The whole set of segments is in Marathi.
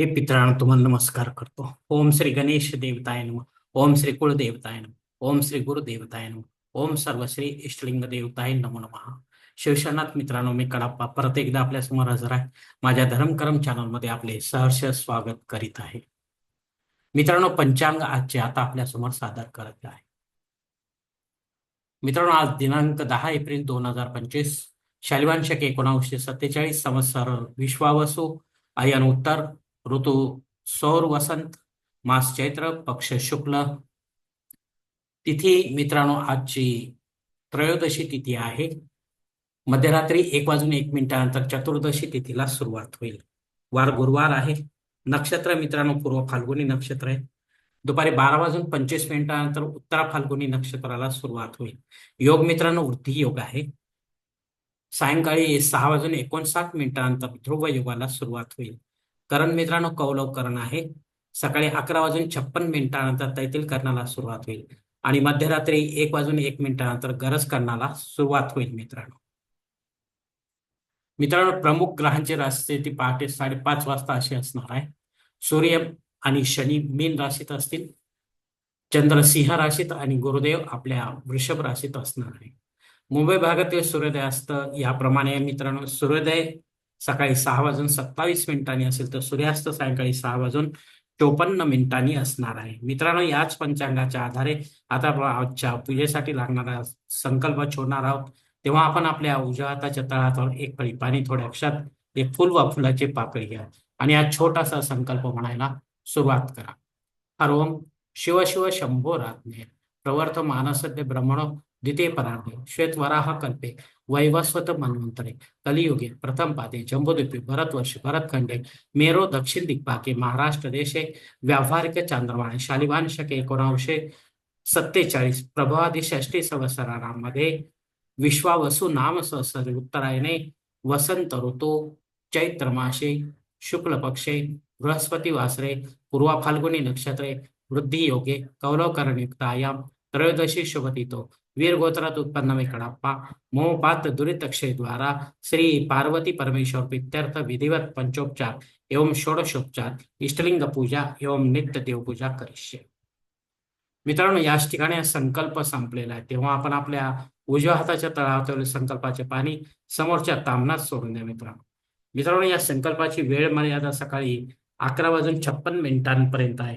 हे पितरांनो तुम्हाला नमस्कार करतो. ओम श्री गणेश देवताय नम. ओम श्री कुळदेवताय नम. ओम श्री गुरुदेवताय नम. ओम सर्वश्री इष्टलिंग देवताय नमो नमः. शिवशरणात मित्रांनो मी कडाप्पा परत एकदा आपल्यासमोर हजर आहे. माझ्या धर्मकरम चॅनलमध्ये आपले सहर्ष स्वागत करीत आहे. मित्रांनो पंचांग आजचे आता आपल्यासमोर सादर करत आहे. मित्रांनो आज दिनांक दहा एप्रिल दोन हजार पंचवीस. शालिवान शके एकोणावीसशे सत्तेचाळीस संवत्सर विश्वावसू अयन उत्तर ऋतू सौर वसंत मास चैत्र पक्ष शुक्ल. तिथी मित्रांनो आजची त्रयोदशी तिथी आहे. मध्यरात्री एक वाजून एक मिनिटानंतर चतुर्दशी तिथीला सुरुवात होईल. वार गुरुवार आहे. नक्षत्र मित्रांनो पूर्व फाल्गुनी नक्षत्र आहे. दुपारी बारा वाजून पंचवीस मिनिटानंतर उत्तरा फाल्गुनी नक्षत्राला सुरुवात होईल. योग मित्रांनो वृद्धी योग आहे. सायंकाळी सहा वाजून एकोणसाठ मिनिटानंतर ध्रुव योगाला सुरुवात होईल. करण मित्रांनो कौलव करण आहे. सकाळी अकरा वाजून छप्पन मिनिटानंतर तैतील करणाला सुरुवात होईल. आणि मध्यरात्री एक वाजून एक मिनिटानंतर गरज करणाला सुरुवात होईल मित्रांनो. मित्रांनो प्रमुख ग्रहांची राशी पहाटे साडेपाच वाजता अशी असणार आहे. सूर्य आणि शनी मीन राशीत असतील. चंद्र सिंह राशीत आणि गुरुदेव आपल्या वृषभ राशीत असणार आहे. मुंबई भागातील सूर्योदय असतं. याप्रमाणे मित्रांनो सूर्योदय सकाळी सहा वाजून सत्तावीस मिनिटांनी असेल तर सूर्यास्त सायंकाळी सहा वाजून चोपन्न मिनिटांनी असणार आहे. मित्रांनो याच पंचांगाच्या आधारे आता आपण आजच्या पूजेसाठी लागणारा संकल्प छोडणार आहोत. तेव्हा आपण आपल्या उजव्या हाताच्या तळात एक फळी पाणी थोड्या अक्षात एक फुल वा फुलाची पाकळी घ्या. आणि हा छोटासा संकल्प म्हणायला सुरुवात करा. हर ओम शिव शिव शंभो रात्ने प्रवर्त मानसद्य ब्रह्मणो द्वितीय परार्धे. श्वेत वराह कल्पे. वैवस्वत मन्वंतरे कलियुगे प्रथम पादे जम्बूद्वीपे भरतवर्ष भरतखंडे मेरो दक्षिण दिग्पाके महाराष्ट्र देशे व्यावहारिक चांद्रमाने शालिवान शके एकोणावीसशे सत्तेचाळीस प्रभावादी षष्टी संवत्सरामध्ये विश्वावसु नाम संवत्सरे उत्तरायणे वसंत ऋतू चैत्र मासे शुक्ल पक्षे बृहस्पती वासरे पूर्वा फाल्गुनी नक्षत्रे वृद्धी योगे कौलवकरणयुक्तायाम त्रयोदशी शुभतितो वीर गोत्रात उत्पन्न कड़प्पा मोहपात दुरित द्वारा श्री पार्वती परमेश्वर पित्यर्थ विधिवत पंचोपचार एवं षोडशोपचार इष्टलिंग पूजा एवं नित्य देवपूजा करिष्ये। मित्रांनो याच ठिकाणी संकल्प संपलेला आहे. तेव्हा आपण आपल्या उजव्या हाताच्या तळावरील संकल्पाचे पाणी समोरच्या तामनात सोडून द्या मित्रांनो। मित्रांनो या संकल्पाची वेळ मर्यादा सकाळी अकरा वाजून छप्पन मिनिटांपर्यंत आहे.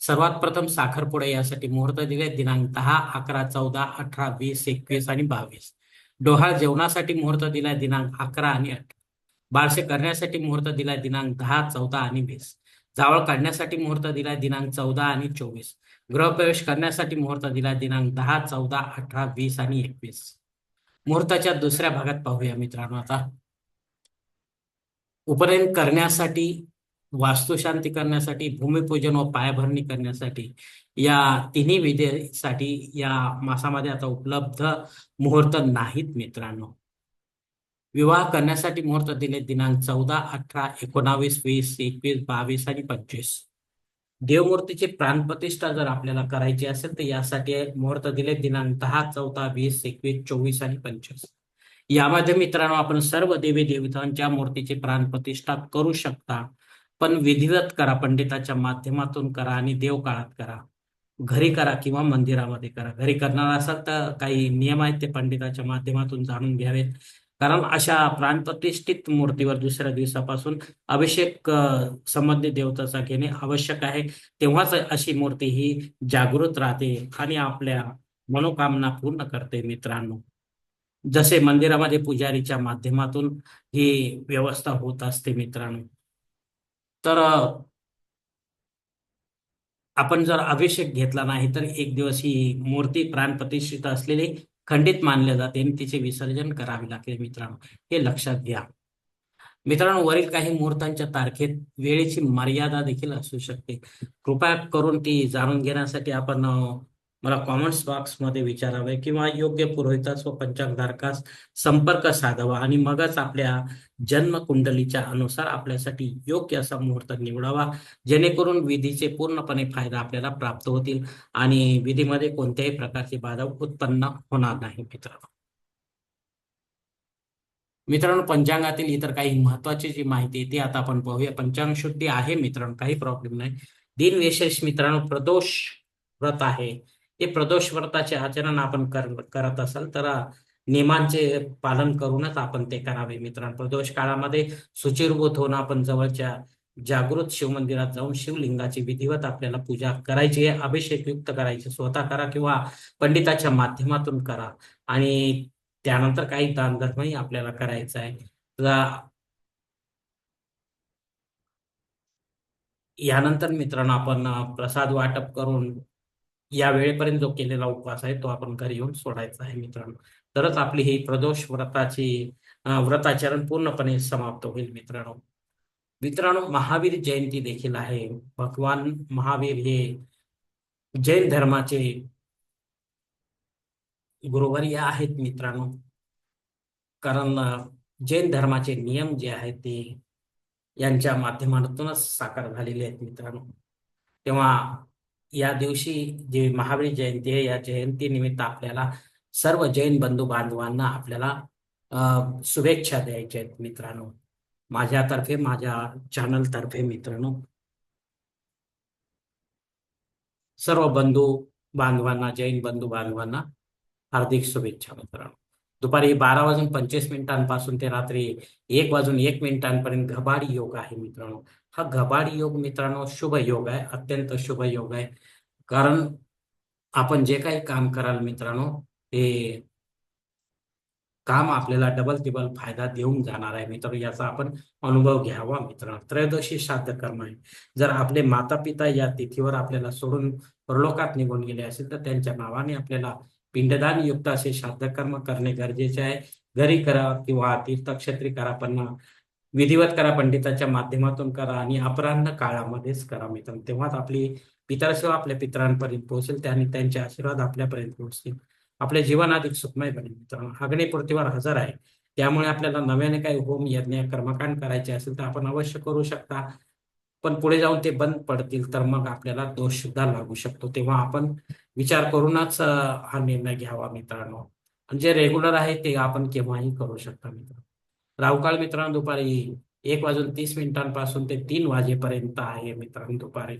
सर्वात प्रथम साखरपुडा यासाठी मुहूर्त दिले दिनांक दहा अकरा चौदा अठरा वीस एकवीस आणि बावीस. डोहाळ जेवणासाठी मुहूर्त दिलाय दिनांक अकरा आणि अठरा. बारसे करण्यासाठी मुहूर्त दिलाय दिनांक दहा चौदा आणि वीस. जावळ काढण्यासाठी मुहूर्त दिलाय दिनांक चौदा आणि चोवीस. गृहप्रवेश करण्यासाठी मुहूर्त दिलाय दिनांक दहा चौदा अठरा वीस आणि एकवीस. मुहूर्ताच्या दुसऱ्या भागात पाहूया मित्रांनो आता. उपनयन करण्यासाठी वास्तुशांती करण्यासाठी भूमिपूजन व पायाभरणी करण्यासाठी या तिन्ही विधेसाठी या मासामध्ये आता उपलब्ध मुहूर्त नाहीत मित्रांनो. विवाह करण्यासाठी मुहूर्त दिले दिनांक चौदा अठरा एकोणावीस वीस एकवीस बावीस आणि पंचवीस. देवमूर्तीची प्राणप्रतिष्ठा जर आपल्याला करायची असेल तर यासाठी मुहूर्त दिले दिनांक दहा चौदा वीस एकवीस चोवीस आणि पंचवीस. यामध्ये मित्रांनो आपण सर्व देवी देवतांच्या मूर्तीची प्राणप्रतिष्ठा करू शकता. पण विधिवत करा पंडिताच्या माध्यमातून करा आणि देवकाळात करा. घरी करा किंवा मंदिरामध्ये करा. घरी करणार असाल तर काही नियम आहेत ते पंडिताच्या माध्यमातून जाणून घ्यावेत. कारण अशा प्राणप्रतिष्ठित मूर्तीवर दुसऱ्या दिवसापासून अभिषेक संबंधित देवताचा घेणे आवश्यक आहे. तेव्हाच अशी मूर्ती ही जागृत राहते आणि आपल्या मनोकामना पूर्ण करते मित्रांनो. जसे मंदिरामध्ये पुजारीच्या माध्यमातून ही व्यवस्था होत असते मित्रांनो. तर आपण जर अभिषेक घेतला नाही तर एक दिवस ही मूर्ती प्राणप्रतिष्ठित असलेली खंडित मानले जाते आणि तिचे विसर्जन करावे लागते मित्रांनो. हे लक्षात घ्या. मित्रांनो वरील काही मुहूर्तांच्या तारखेत वेळेची मर्यादा देखील असू शकते. कृपया करून ती जाणून घेण्यासाठी आपण मला कॉमेंट्स बॉक्समध्ये विचारावे किंवा योग्य पुरोहितास व पंचांगधारकास संपर्क साधावा आणि मगच आपल्या जन्म कुंडलीच्या अनुसार आपल्यासाठी योग्य असा मुहूर्त निवडावा. जेणेकरून विधीचे पूर्णपणे फायदा आपल्याला प्राप्त होतील आणि विधीमध्ये कोणत्याही प्रकारची बाधा उत्पन्न होणार नाही मित्रांनो. मित्रांनो पंचांगातील इतर काही महत्वाची जी माहिती आहे ती आता आपण पाहूया. पंचांग शुद्धी आहे मित्रांनो काही प्रॉब्लेम नाही. दिन विशेष मित्रांनो प्रदोष व्रत आहे. हे प्रदोष व्रताचे आचरण आपण कर, करत असाल तर नियमांचे पालन करूनच आपण ते करावे मित्रांनो. प्रदोष काळामध्ये सुचिरभूत होऊन आपण जवळच्या जागृत शिवमंदिरात जाऊन शिवलिंगाची विधिवत आपल्याला पूजा करायची आहे. अभिषेक युक्त करायचे स्वतः करा किंवा पंडिताच्या माध्यमातून करा. आणि त्यानंतर काही दानधर्मही आपल्याला करायचा आहे. यानंतर मित्रांनो आपण प्रसाद वाटप करून या वेळेपर्यंत जो केलेला उपवास आहे तो आपण घरी येऊन सोडायचा आहे मित्रांनो. तरच आपली ही प्रदोष व्रताची व्रताचरण पूर्णपणे समाप्त होईल मित्रांनो. मित्रांनो महावीर जयंती देखील आहे. भगवान महावीर हे जैन धर्माचे गुरुवर्य आहेत मित्रांनो. कारण जैन धर्माचे नियम जे आहेत ते यांच्या माध्यमातूनच साकार झालेले आहेत मित्रांनो. तेव्हा या दिवशी जे महावीर जयंती आहे या जयंती निमित्त आपल्याला सर्व जैन बंधू बांधवांना आपल्याला अं, शुभेच्छा द्यायच्या आहेत मित्रांनो. माझ्यातर्फे माझ्या चॅनल तर्फे मित्रांनो. सर्व बंधू बांधवांना जैन बंधू बांधवांना हार्दिक शुभेच्छा मित्रांनो. दुपारी बारा वाजून पंचवीस मिनिटांपासून ते रात्री एक वाजून एक मिनिटांपर्यंत घबाडी योग आहे मित्रांनो. हा गबाड योग मित्रांनो शुभ योग आहे अत्यंत शुभ योग आहे. कारण आपण जे काही काम कराल मित्रांनो ते काम आपल्याला डबल टिबल फायदा देऊन जाणार आहे मित्र याचा आपण अनुभव घ्यावा मित्रांनो. त्रयोदशी श्राद्ध कर्म आहे. जर आपले माता पिता या तिथीवर आपल्याला सोडून परलोकात निघून गेले असेल तर त्यांच्या नावाने आपल्याला पिंडदान युक्त असे श्राद्ध कर्म करणे गरजेचे आहे. घरी करा किंवा तीर्थक्षेत्री करा पण विधिवत करा पंडिताच्या माध्यमातून करा आणि अपराह्न काळामध्येच करा मित्रांनो. तेव्हाच आपली पितरसेवा आपल्या पितरांपर्यंत पोहोचेल आणि त्यांचे आशीर्वाद आपल्यापर्यंत पोहोचतील. आपले जीवन अधिक सुखमय बनेल मित्रांनो. अग्निपूर्तीवर हजर आहे. त्यामुळे आपल्याला नव्याने काही होम यज्ञ कर्मकांड करायचे असेल तर आपण अवश्य करू शकता. पण पुढे जाऊन ते बंद पडतील तर मग आपल्याला दोष सुद्धा लागू शकतो. तेव्हा आपण विचार करूनच हा निर्णय घ्यावा मित्रांनो. आणि जे रेग्युलर आहे ते आपण केव्हाही करू शकता मित्रांनो. रावकाळ मित्रांनो दुपारी एक वाजून तीस मिनिटांपासून ते तीन वाजेपर्यंत आहे मित्रांनो दुपारी.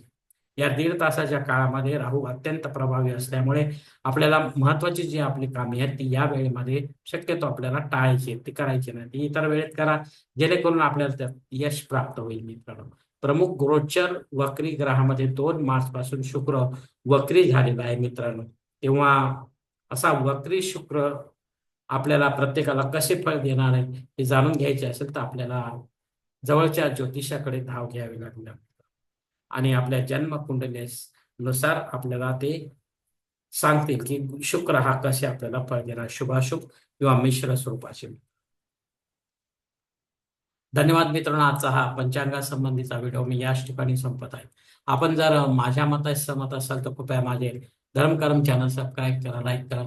या दीड तासाच्या काळामध्ये राहू अत्यंत प्रभावी असल्यामुळे आपल्याला महत्वाची जी आपली कामे आहेत ती या वेळेमध्ये शक्यतो आपल्याला टाळायची ती करायची नाही. ती इतर वेळेत करा जेणेकरून आपल्याला त्यात यश प्राप्त होईल मित्रांनो. प्रमुख गोचर वक्री ग्रहामध्ये दोन मार्च पासून शुक्र वक्री झालेला आहे मित्रांनो. तेव्हा असा वक्री शुक्र आपल्याला प्रत्येकाला कसे फळ देणार आहे हे जाणून घ्यायचे असेल तर आपल्याला जवळच्या ज्योतिषाकडे धाव घ्यावी लागणार आणि आपल्या जन्मनुसार आपल्याला ते सांगतील की शुक्र हा कसे आपल्याला फळ देणार शुभाशुभ किंवा मिश्र स्वरूपाचे. धन्यवाद मित्रांनो आजचा हा पंचांगा संबंधीचा व्हिडिओ मी याच ठिकाणी संपत आहे. आपण जर माझ्या मतात सहमत असाल तर कृपया माझे धर्मकर्म चॅनल सबस्क्राईब करा लाईक करा.